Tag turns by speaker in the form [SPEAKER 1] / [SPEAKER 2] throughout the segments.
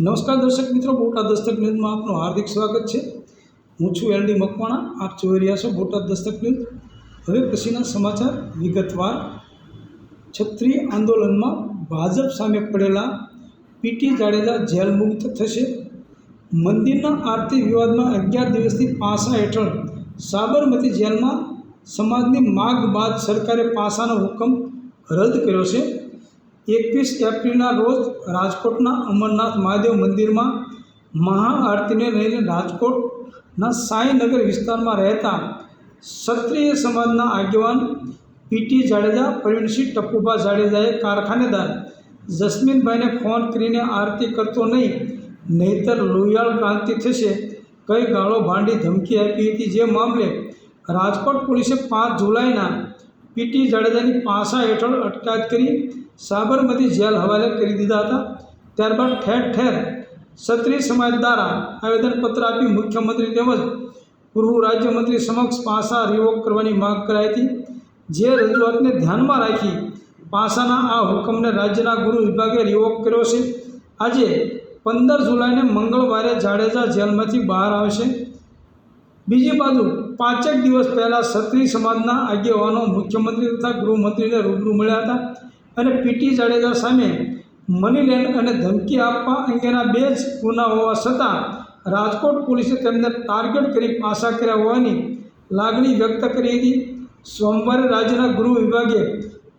[SPEAKER 1] નમસ્કાર દર્શક મિત્રો, બોટાદ દસ્તક ન્યૂઝમાં આપનું હાર્દિક સ્વાગત છે. હું છું એલડી મકવાણા, આપ જોઈ રહ્યા છો બોટાદ દસ્તક ન્યૂઝ. હવે પછીના સમાચાર વિગતવાર. ક્ષત્રિય આંદોલનમાં ભાજપ સામે પડેલા પીટી જાડેજા જેલ મુક્ત થશે. મંદિરના આરતી વિવાદમાં અગિયાર દિવસથી પાસા હેઠળ સાબરમતી જેલમાં સમાજની માગ બાદ સરકારે પાસાનો હુકમ રદ કર્યો છે. એકવીસ એપ્રિલના રોજ રાજકોટના અમરનાથ મહાદેવ મંદિરમાં મહાઆરતીને લઈને રાજકોટના સાંઈનગર વિસ્તારમાં રહેતા ક્ષત્રિય સમાજના આગેવાન પીટી જાડેજા, પ્રવીણસિંહ ટપ્પુભા જાડેજાએ કારખાનેદાર જસ્મીનભાઈને ફોન કરીને આરતી કરતો નહીં, નહીતર લોહિયાળ ક્રાંતિ થશે, કઈ ગાળો ભાંડી ધમકી આપી હતી. જે મામલે રાજકોટ પોલીસે પાંચ જુલાઈના પીટી જાડેજાની પાસા હેઠળ અટકાયત કરી સાબરમતી જેલ હવાલે કરી દીધા હતા. ત્યારબાદ ઠેર ઠેર ક્ષત્રિય સમાજ દ્વારા આવેદનપત્ર આપી મુખ્યમંત્રી તેમજ પૂર્વ રાજ્યમંત્રી સમક્ષ પાસા રિવોક કરવાની માંગ કરાઈ હતી. જે રજૂઆતને ધ્યાનમાં રાખી પાસાના આ હુકમને રાજ્યના ગૃહ વિભાગે રિવોક કર્યો છે. આજે પંદર જુલાઈને મંગળવારે જાડેજા જેલમાંથી બહાર આવશે બીજી બાજુ પાંચેક દિવસ પહેલાં ક્ષત્રિય સમાજના આગેવાનો, મુખ્યમંત્રી તથા ગૃહમંત્રીને રૂબરૂ મળ્યા હતા અને પીટી જાડેજા સામે મની લેન્ડ અને ધમકી આપવા અંગેના બે જ ગુના હોવા છતાં રાજકોટ પોલીસે તેમને ટાર્ગેટ કરી પાસા કર્યા હોવાની લાગણી વ્યક્ત કરી હતી. સોમવારે રાજ્યના ગૃહ વિભાગે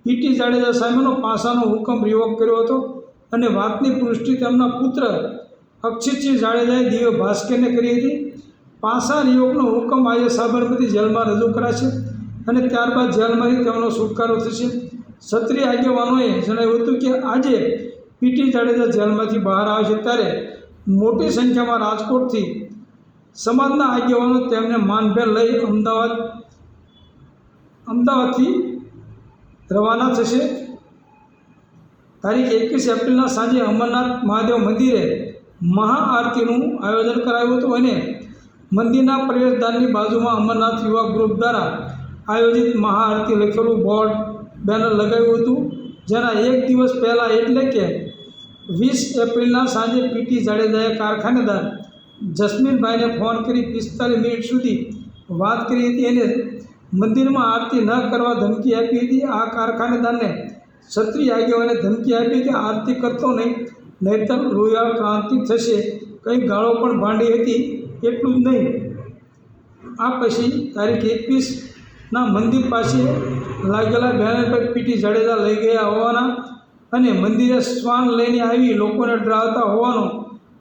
[SPEAKER 1] પીટી જાડેજા સામેનો પાસાનો હુકમ રિવોક કર્યો હતો અને વાતની પુષ્ટિ તેમના પુત્ર અક્ષિતસિંહ જાડેજાએ દિવ્ય ભાસ્કરને કરી હતી. પાસા નિયોગનો હુકમ આજે સાબરમતી જેલમાં રજૂ કરાશે અને ત્યારબાદ જેલમાંથી તેમનો છુટકારો થશે. ક્ષત્રિય આગેવાનોએ જણાવ્યું હતું કે આજે પીટી જાડેજા જેલમાંથી બહાર આવશે ત્યારે મોટી સંખ્યામાં રાજકોટથી સમાજના આગેવાનો તેમને માનભેર લઈ અમદાવાદ, અમદાવાદથી રવાના થશે. તારીખ એકવીસ એપ્રિલના સાંજે અમરનાથ મહાદેવ મંદિરે મહાઆરતીનું આયોજન કરાયું હતું અને મંદિરના પ્રવેશદ્વારની બાજુમાં અમરનાથ યુવા ગ્રુપ દ્વારા આયોજિત મહાઆરતી લખેલું બોર્ડ બેનર લગાવ્યું હતું, જેના એક દિવસ પહેલાં એટલે કે વીસ એપ્રિલના સાંજે પીટી જાડેજાએ કારખાનેદાર જસ્મીનભાઈને ફોન કરી પિસ્તાલીસ મિનિટ સુધી વાત કરી હતી એને મંદિરમાં આરતી ન કરવા ધમકી આપી હતી. આ કારખાનેદારને ક્ષત્રિય આગેવાને ધમકી આપી કે આરતી કરતો નહીં, નહીતર લોહિયાળ ક્રાંતિ થશે. કંઈ ગાળો પણ ભાંડી હતી. એટલું જ નહીં. આ પછી તારીખ એકવીસના મંદિર પાસે લાગેલા બેનર પર પીટી જાડેજા લઈ ગયા હોવાના અને મંદિરે શ્વાન લઈને આવી લોકોને ડરાવતા હોવાનો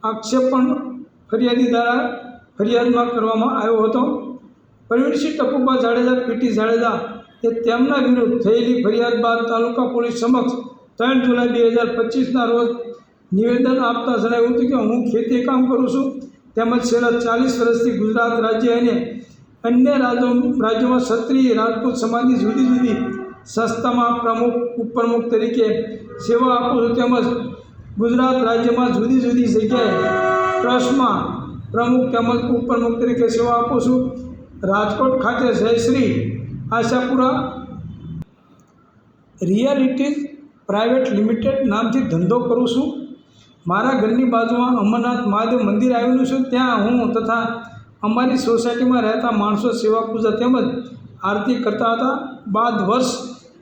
[SPEAKER 1] આક્ષેપ પણ ફરિયાદી દ્વારા ફરિયાદમાં કરવામાં આવ્યો હતો. પ્રવીણસિંહ ટપુબા જાડેજા, પીટી જાડેજા એ તેમના વિરુદ્ધ થયેલી ફરિયાદ બાદ તાલુકા પોલીસ સમક્ષ ત્રણ જુલાઈ બે હજાર પચીસના રોજ નિવેદન આપતા જણાવ્યું હતું કે હું ખેતી કામ કરું છું. તેમજ છેલ્લા ચાલીસ વર્ષથી ગુજરાત રાજ્ય અને અન્ય રાજ્યો, રાજ્યોમાં ક્ષત્રિય રાજપૂત સમાજની જુદી જુદી સંસ્થામાં પ્રમુખ, ઉપપ્રમુખ તરીકે સેવા આપું છું. તેમજ ગુજરાત રાજ્યમાં જુદી જુદી જગ્યાએ ટ્રસ્ટમાં પ્રમુખ તેમજ ઉપપ્રમુખ તરીકે સેવા આપું છું. રાજકોટ ખાતે Jayshree Ashapura realities private limited નામથી ધંધો કરું છું. મારા ઘરની બાજુમાં અમરનાથ મહાદેવ મંદિર આવેલું છે. ત્યાં હું તથા અમારી સોસાયટીમાં રહેતા માણસો સેવા પૂજા તેમજ આરતી કરતા હતા. બાદ વર્ષ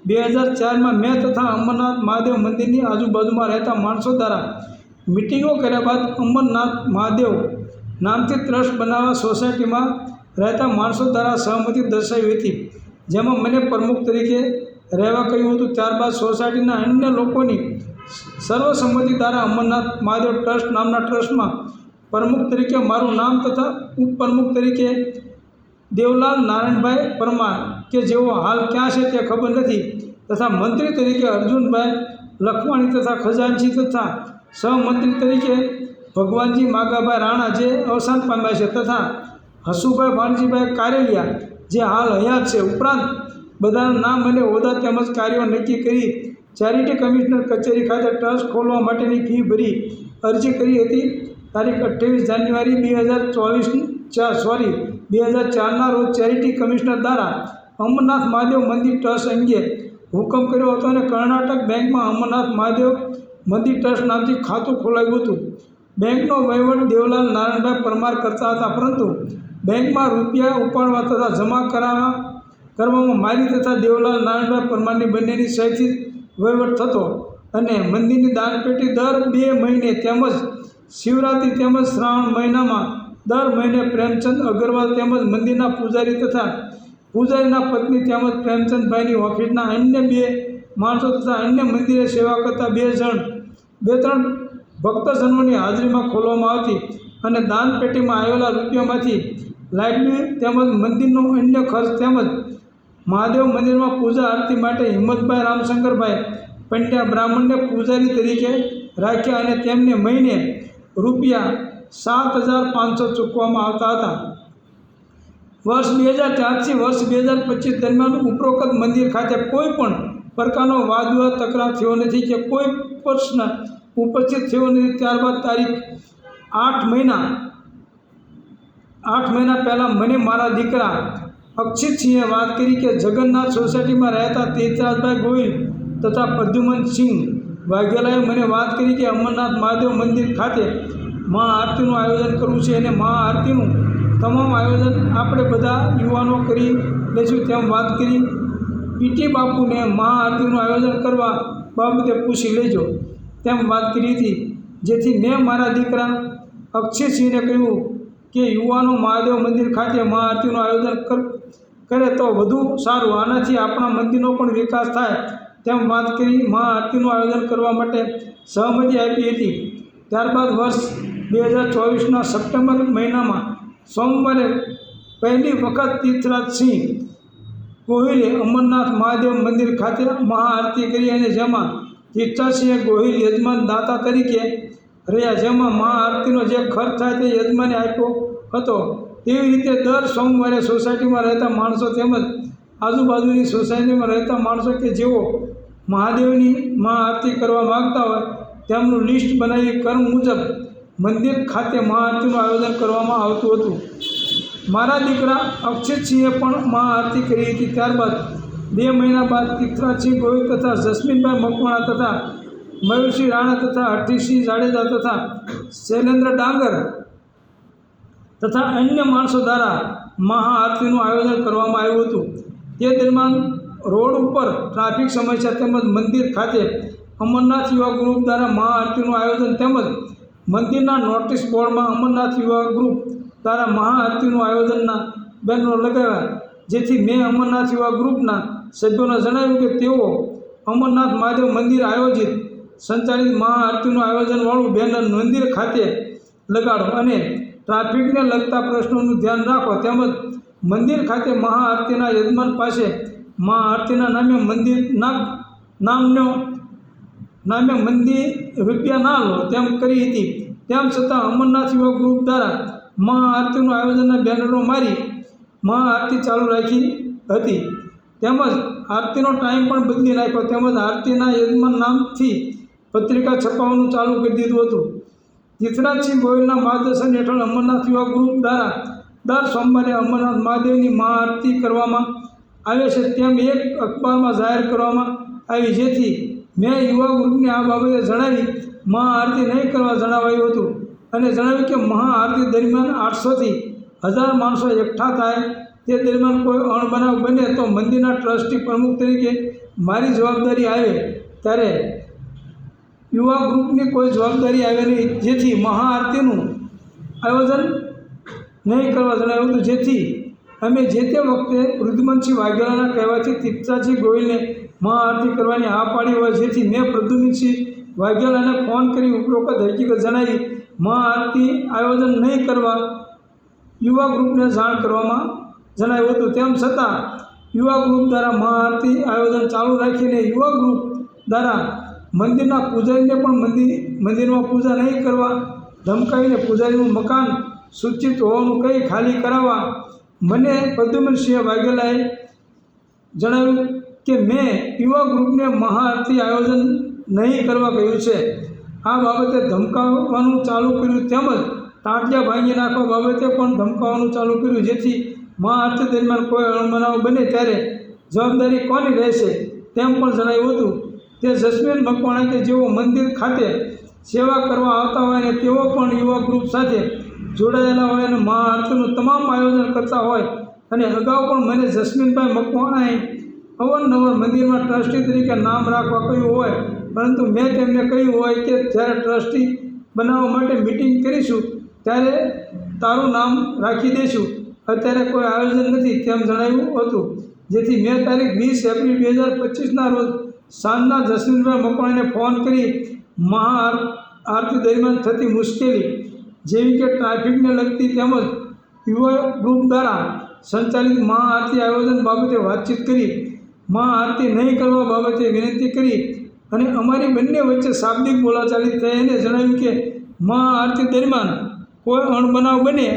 [SPEAKER 1] બે હજાર ચારમાં મેં તથા અમરનાથ મહાદેવ મંદિરની આજુબાજુમાં રહેતા માણસો દ્વારા મિટિંગો કર્યા બાદ અમરનાથ મહાદેવ નામથી ટ્રસ્ટ બનાવવા સોસાયટીમાં રહેતા માણસો દ્વારા સહમતિ દર્શાવી હતી. જેમાં મને પ્રમુખ તરીકે રહેવા કહ્યું હતું. ત્યારબાદ સોસાયટીના અન્ય લોકોની સર્વસંમતિ દ્વારા અમરનાથ મહાદેવ ટ્રસ્ટ નામના ટ્રસ્ટમાં પ્રમુખ તરીકે મારું નામ તથા ઉપપ્રમુખ તરીકે દેવલાલ નારાયણભાઈ પરમાર, કે જેઓ હાલ ક્યાં છે તે ખબર નથી, તથા મંત્રી તરીકે અર્જુનભાઈ લખવાણી તથા ખજાનજી તથા સહમંત્રી તરીકે ભગવાનજી માગાભાઈ રાણા જે અવસાન પામ્યા છે તથા હસુભાઈ ભાણજીભાઈ કારેલિયા જે હાલ હયાત છે. ઉપરાંત બધાના નામ અને હોદ્દા તેમજ કાર્યો નક્કી કરી ચેરિટી કમિશનર કચેરી ખાતે ટ્રસ્ટ ખોલવા માટેની ફી ભરી અરજી કરી હતી. તારીખ અઠ્ઠાવીસ જાન્યુઆરી બે હજાર ચોવીસ ચાર સોરી બે હજાર ચારના રોજ ચેરિટી કમિશનર દ્વારા અમરનાથ મહાદેવ મંદિર ટ્રસ્ટ અંગે હુકમ કર્યો હતો અને કર્ણાટક બેંકમાં અમરનાથ મહાદેવ મંદિર ટ્રસ્ટ નામથી ખાતું ખોલાવ્યું હતું. બેંકનો વહીવટ દેવલાલ નારાયણભાઈ પરમાર કરતા હતા, પરંતુ બેંકમાં રૂપિયા ઉપાડવા તથા જમા કરાવવા કરવામાં મારી તથા દેવલાલ નારાયણભાઈ પરમારની બંનેની સહીથી વહીવટ થતો અને મંદિરની દાનપેટી દર બે મહિને તેમજ શિવરાત્રિ તેમજ શ્રાવણ મહિનામાં દર મહિને પ્રેમચંદ અગ્રવાલ તેમજ મંદિરના પૂજારી તથા પૂજારીના પત્ની તેમજ પ્રેમચંદભાઈની ઓફિસના અન્ય બે માણસો તથા અન્ય મંદિરે સેવા કરતા બે જણ, બે ત્રણ ભક્તજનોની હાજરીમાં ખોલવામાં આવતી અને દાનપેટીમાં આવેલા રૂપિયામાંથી લાઇટ બિલ તેમજ મંદિરનો અન્ય ખર્ચ તેમજ મહાદેવ મંદિરમાં પૂજા આરતી માટે હિંમતભાઈ રામશંકરભાઈ પંડ્યા બ્રાહ્મણને પૂજારી તરીકે રાખ્યા અને તેમને મહિને રૂપિયા સાત હજાર પાંચસો ચૂકવવામાં આવતા હતા. વર્ષ બે હજાર ચારથી વર્ષ બે હજાર પચીસ દરમિયાન ઉપરોક્ત મંદિર ખાતે કોઈ પણ પ્રકારનો વાદવિવાદ, તકરાર થયો નથી કે કોઈ પ્રશ્ન ઉપસ્થિત થયો નથી. ત્યારબાદ તારીખ આઠ મહિના આઠ મહિના પહેલાં મને મારા દીકરા અક્ષિતસિંહે વાત કરી કે જગન્નાથ સોસાયટીમાં રહેતા તીર્થરાજભાઈ ગોહિલ તથા પ્રદ્યુમનસિંહ વાઘેલાએ મને વાત કરી કે અમરનાથ મહાદેવ મંદિર ખાતે મહાઆરતીનું આયોજન કરવું છે અને મહા આરતીનું તમામ આયોજન આપણે બધા યુવાનો કરી લઈશું તેમ વાત કરી. પીટી બાપુને મહાઆરતીનું આયોજન કરવા બાબતે પૂછી લેજો તેમ વાત કરી હતી. જેથી મેં મારા દીકરા અક્ષયસિંહને કહ્યું કે યુવાનો મહાદેવ મંદિર ખાતે મહાઆરતીનું આયોજન કર તો વધુ સારું. આનાથી આપણા મંદિરનો પણ વિકાસ થાય. તેમ વાત કરી મહાઆરતીનું આયોજન કરવા માટે સહમતિ આપી હતી. ત્યારબાદ વર્ષ બે હજાર ચોવીસના સપ્ટેમ્બર મહિનામાં સોમવારે પહેલી વખત તીર્થરાજસિંહ ગોહિલે અમરનાથ મહાદેવ મંદિર ખાતે મહાઆરતી કરી અને જેમાં તીર્થરાજસિંહે ગોહિલ યજમાન દાતા તરીકે રહ્યા, જેમાં મહાઆરતીનો જે ખર્ચ થાય તે યજમાને આપ્યો હતો. તેવી રીતે દર સોમવારે સોસાયટીમાં રહેતા માણસો તેમજ આજુબાજુની સોસાયટીમાં રહેતા માણસો કે જેઓ મહાદેવની મહાઆરતી કરવા માગતા હોય, તેમનું લિસ્ટ બનાવી કર્મ મુજબ મંદિર ખાતે મહાઆરતીનું આયોજન કરવામાં આવતું હતું. મારા દીકરા અક્ષિતસિંહે પણ મહાઆરતી કરી હતી. ત્યારબાદ બે મહિના બાદ તિત્રાસિંહ ગોહિલ તથા જસ્મીનભાઈ મકવાણા તથા મયુરસિંહ રાણા તથા હરઠીસિંહ જાડેજા તથા શૈલેન્દ્ર ડાંગર તથા અન્ય માણસો દ્વારા મહાઆરતીનું આયોજન કરવામાં આવ્યું હતું. તે દરમિયાન રોડ ઉપર ટ્રાફિક સમસ્યા તેમજ મંદિર ખાતે અમરનાથ યુવા ગ્રુપ દ્વારા મહાઆરતીનું આયોજન તેમજ મંદિરના નોટિસ બોર્ડમાં અમરનાથ યુવા ગ્રુપ દ્વારા મહાઆરતીનું આયોજનના બેનરો લગાવ્યા. જેથી મેં અમરનાથ યુવા ગ્રુપના સભ્યોને જણાવ્યું કે તેઓ અમરનાથ મહાદેવ મંદિર આયોજિત સંચાલિત મહાઆરતીનું આયોજનવાળું બેનર મંદિર ખાતે લગાડો અને ટ્રાફિકને લગતા પ્રશ્નોનું ધ્યાન રાખો. તેમજ મંદિર ખાતે મહાઆરતીના યજમાન પાસે મહાઆરતીના નામે મંદિરના નામનો નામે મંદિર રૂપિયા ના લો તેમ કરી હતી. તેમ છતાં અમરનાથ યુવા ગ્રુપ દ્વારા મહાઆરતીનું આયોજનના બેનરો મારી મહાઆરતી ચાલુ રાખી હતી. તેમજ આરતીનો ટાઈમ પણ બદલી નાખ્યો. તેમજ આરતીના યજમાન નામથી પત્રિકા છપાવવાનું ચાલુ કરી દીધું હતું. જીતરાજસિંહ ગોયલના માર્ગદર્શન હેઠળ અમરનાથ યુવા ગ્રુપ દ્વારા દર સોમવારે અમરનાથ મહાદેવની મહાઆરતી કરવામાં આવે છે. તેમ એક અખબારમાં જાહેર કરવામાં આવી જેથી મેં યુવા ગ્રુપને આ બાબતે જણાવી મહાઆરતી નહીં કરવા જણાવાયું હતું અને જણાવ્યું કે મહાઆરતી દરમિયાન આઠસોથી હજાર માણસો એકઠા થાય. તે દરમિયાન કોઈ અણબનાવ બને તો મંદિરના ટ્રસ્ટી પ્રમુખ તરીકે મારી જવાબદારી આવે. ત્યારે યુવા ગ્રુપની કોઈ જવાબદારી આવે નહીં. જેથી મહાઆરતીનું આયોજન નહીં કરવા જણાવ્યું હતું. જેથી અમે જે તે વખતે રુદ્રમનસિંહ વાઘેલાના કહેવાથી તીર્થરાજસિંહ ગોયલને મહાઆરતી કરવાની હા પાડી હોય. જેથી મેં પ્રદ્યુમનસિંહ વાઘેલાને ફોન કરી ઉપરોક્ત હકીકત જણાવી. મહાઆરતી આયોજન નહીં કરવા યુવા ગ્રુપને જાણ કરવામાં જણાવ્યું હતું. તેમ છતાં યુવા ગ્રુપ દ્વારા મહાઆરતી આયોજન ચાલુ રાખીને યુવા ગ્રુપ દ્વારા મંદિરના પૂજારીને પણ મંદિર મંદિરમાં પૂજા નહીં કરવા ધમકાવીને પૂજારીનું મકાન સૂચિત હોવાનું કહી ખાલી કરાવવા મને પ્રદ્યુમનસિંહ વાઘેલાએ જણાવ્યું કે મેં યુવા ગ્રુપને મહાઆરતી આયોજન નહીં કરવા કહ્યું છે. આ બાબતે ધમકાવવાનું ચાલુ કર્યું તેમજ તાટિયા ભાંગી નાખવા બાબતે પણ ધમકાવવાનું ચાલુ કર્યું. જેથી મહાઆરતી દરમિયાન કોઈ અણબનાવ બને ત્યારે જવાબદારી કોની રહેશે તેમ પણ જણાવ્યું હતું. તે જસ્મીન મકવાણા કે જેઓ મંદિર ખાતે સેવા કરવા આવતા હોય અને તેઓ પણ યુવા ગ્રુપ સાથે જોડાયેલા હોય અને મહાઆરતીનું તમામ આયોજન કરતા હોય અને અગાઉ પણ મને જસ્મીનભાઈ મકવાણાએ અવારનવાર મંદિરમાં ટ્રસ્ટી તરીકે નામ રાખવા કહ્યું હોય, પરંતુ મેં તેમને કહ્યું હોય કે જ્યારે ટ્રસ્ટી બનાવવા માટે મિટિંગ કરીશું ત્યારે તારું નામ રાખી દઈશું. અત્યારે કોઈ આયોજન નથી તેમ જણાવ્યું હતું. જેથી મેં તારીખ વીસ એપ્રિલ બે હજાર પચીસના રોજ સાંજના જસ્મીનભાઈ મકવાણીને ફોન કરી મહા આરતી દરમિયાન થતી મુશ્કેલી, જેવી કે ટ્રાફિકને લગતી તેમજ યુવા ગ્રુપ દ્વારા સંચાલિત મહાઆરતી આયોજન બાબતે વાતચીત કરી, મહાઆરતી નહીં કરવા બાબતે વિનંતી કરી અને અમારી બંને વચ્ચે શાબ્દિક બોલાચાલી થઈ અને જણાવ્યું કે મહાઆરતી દરમિયાન કોઈ અણબનાવ બને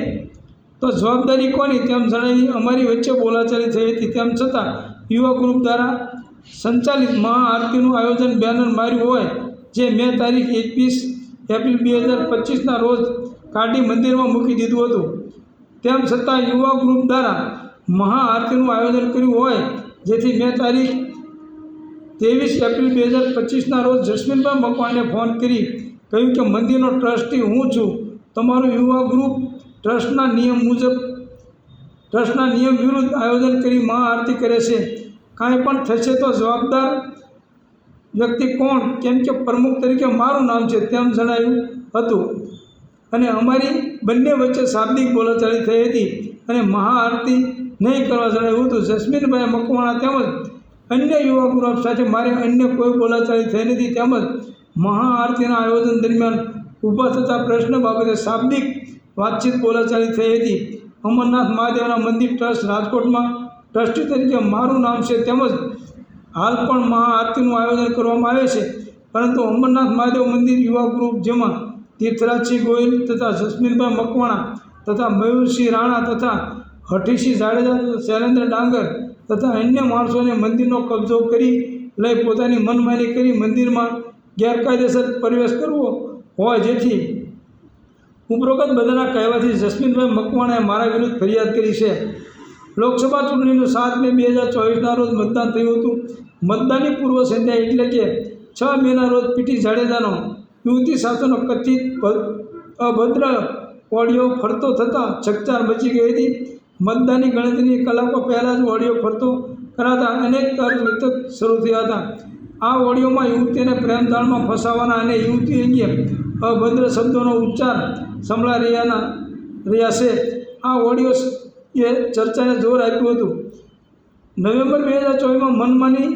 [SPEAKER 1] તો જવાબદારી કોની તેમ જણાવી અમારી વચ્ચે બોલાચાલી થઈ હતી. તેમ છતાં યુવા ગ્રુપ દ્વારા સંચાલિત મહાઆરતીનું આયોજન બેનર માર્યું હોય, જે મેં તારીખ એકવીસ એપ્રિલ બે હજાર પચીસના રોજ કાઢી મંદિરમાં મૂકી દીધું હતું. તેમ છતાં યુવા ગ્રુપ દ્વારા મહાઆરતીનું આયોજન કર્યું હોય, જેથી મેં તારીખ ત્રેવીસ એપ્રિલ બે હજાર પચીસના રોજ જસ્મીનભાઈ મકવાણીને ફોન કરી, કહ્યું કે મંદિરનો ટ્રસ્ટી હું છું. તમારું યુવા ગ્રુપ ટ્રસ્ટના નિયમ મુજબ, ટ્રસ્ટના નિયમ વિરુદ્ધ આયોજન કરી મહાઆરતી કરે છે. કાંઈ પણ થશે તો જવાબદાર વ્યક્તિ કોણ? કેમ કે પ્રમુખ તરીકે મારું નામ છે તેમ જણાવ્યું હતું. અને અમારી બંને વચ્ચે શાબ્દિક બોલાચાલી થઈ હતી અને મહાઆરતી નહીં કરવા જણાવ્યું હતું. જસ્મીનભાઈ મકવાણા તેમજ અન્ય યુવા ગ્રુપ સાથે મારે અન્ય કોઈ બોલાચાલી થઈ નથી. તેમજ મહાઆરતીના આયોજન દરમિયાન ઊભા થતા પ્રશ્ન બાબતે શાબ્દિક વાતચીત બોલાચાલી થઈ હતી. અમરનાથ મહાદેવના મંદિર ટ્રસ્ટ રાજકોટમાં ટ્રસ્ટી તરીકે મારું નામ છે તેમજ હાલ પણ મહાઆરતીનું આયોજન કરવામાં આવે છે. પરંતુ અમરનાથ મહાદેવ મંદિર યુવા ગ્રુપ જેમાં તીર્થરાજસિંહ ગોયલ તથા જસ્મીનભાઈ મકવાણા તથા મયુરસિંહ રાણા તથા હઠીસિંહ જાડેજા તથા શૈલેન્દ્ર ડાંગર તથા અન્ય માણસોને મંદિરનો કબજો કરી લઈ પોતાની મનમાની કરી મંદિરમાં ગેરકાયદેસર પ્રવેશ કરવો હોય જેથી ઉપરોક્ત બધાના કહેવાથી જસ્મીનભાઈ મકવાણાએ મારા વિરુદ્ધ ફરિયાદ કરી છે. લોકસભા ચૂંટણીનું સાત મે બે હજાર ચોવીસના રોજ મતદાન થયું હતું. મતદાનની પૂર્વ સંધ્યા એટલે કે છ મેના રોજ પીટી જાડેજાનો યુવતી સાથેનો કથિત અભદ્ર ઓડિયો ફરતો થતાં ચકચાર મચી ગઈ હતી. મતદાનની ગણતરીની કલાકો પહેલાં જ ઓડિયો ફરતો કરાતા અનેક તર્ક શરૂ થયા હતા. આ ઓડિયોમાં યુવતીને પ્રેમદાળમાં ફસાવાના અને યુવતી અંગે અભદ્ર શબ્દોનો ઉચ્ચાર સંભળાઈ રહ્યાના રહ્યા છે. આ ઓડિયો એ ચર્ચાને જોર આપ્યું હતું. નવેમ્બર બે હજાર ચોવીસમાં મનમાની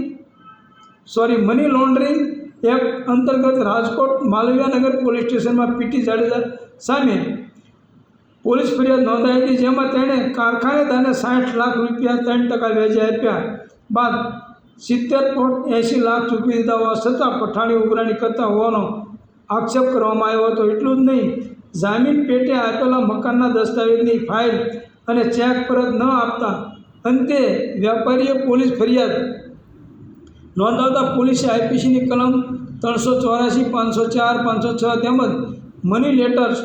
[SPEAKER 1] સોરી મની લોન્ડરિંગ એક્ટ અંતર્ગત રાજકોટ માલવિયાનગર પોલીસ સ્ટેશનમાં પીટી જાડેજા સામે પોલીસ ફરિયાદ નોંધાઈ હતી, જેમાં તેણે કારખાનેદારને સાઠ લાખ રૂપિયા ત્રણ ટકા વ્યાજે આપ્યા. બાદ સિત્તેર પોઈન્ટ એંશી લાખ ચૂકવી દીધા હોવા છતાં પઠાણી ઉઘરાણી કરતા હોવાનો આક્ષેપ કરવામાં આવ્યો હતો. એટલું જ નહીં, જામીન પેટે આપેલા મકાનના દસ્તાવેજની ફાઇલ અને ચેક પરત ન આપતા અંતે વેપારીએ પોલીસ ફરિયાદ. નોંધાવતા પોલીસે આઈપીસીની કલમ ત્રણસો ચોરાસી પાંચસો ચાર, પાંચસો છ તેમજ money letters,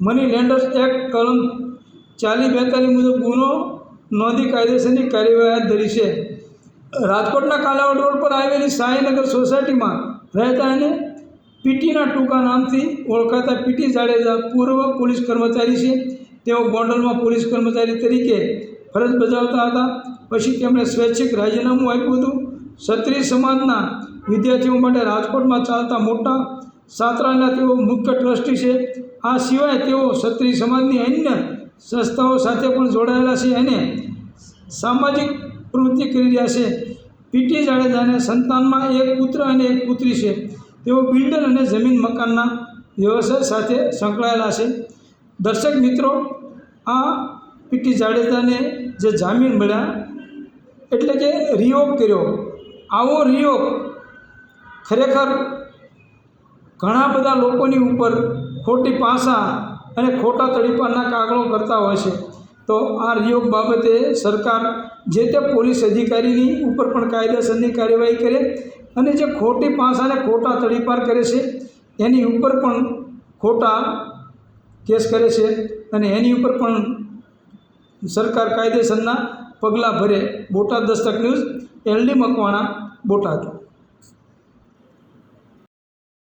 [SPEAKER 1] money lenders act કલમ ચાલીસ બેતાલીસ મુજબ ગુનો નોંધી કાયદેસરની કાર્યવાહી હાથ ધરી છે. રાજકોટના કાલાવડ રોડ પર આવેલી સાંઈનગર સોસાયટીમાં રહેતા અને પીટીના ટૂંકા નામથી ઓળખાતા પીટી જાડેજા પૂર્વ પોલીસ કર્મચારી છે. તેઓ ગોંડલમાં પોલીસ કર્મચારી તરીકે ફરજ બજાવતા હતા. પછી તેમણે સ્વૈચ્છિક રાજીનામું આપ્યું હતું. ક્ષત્રિય સમાજના વિદ્યાર્થીઓ માટે રાજકોટમાં ચાલતા મોટા સાતરાના તેઓ મુખ્ય ટ્રસ્ટી છે. આ સિવાય તેઓ ક્ષત્રિય સમાજની અન્ય સંસ્થાઓ સાથે પણ જોડાયેલા છે અને સામાજિક પ્રવૃત્તિ કરી રહ્યા છે. પીટી જાડેજાને સંતાનમાં એક પુત્ર અને એક પુત્રી છે. તેઓ બિલ્ડર અને જમીન મકાનના વ્યવસાય સાથે સંકળાયેલા છે. દર્શક મિત્રો, આ પીટી જાડેજાને જે જામીન મળ્યા, એટલે કે રિયોગ કર્યો. આવો રિયોગ ખરેખર ઘણા બધા લોકોની ઉપર ખોટી પાસા અને ખોટા તડીપારના કાગળો કરતા હોય છે. તો આ રિયોગ બાબતે સરકાર જે તે પોલીસ અધિકારીની ઉપર પણ કાયદેસરની કાર્યવાહી કરે અને જે ખોટી પાસાને ખોટા તડીપાર કરે છે, એની ઉપર પણ ખોટા કેસ કરે છે અને એની ઉપર પણ સરકાર કાયદેસરના પગલાં ભરે બોટાદ દસ્તક ન્યૂઝ એલડી મકવાણા, બોટાદ.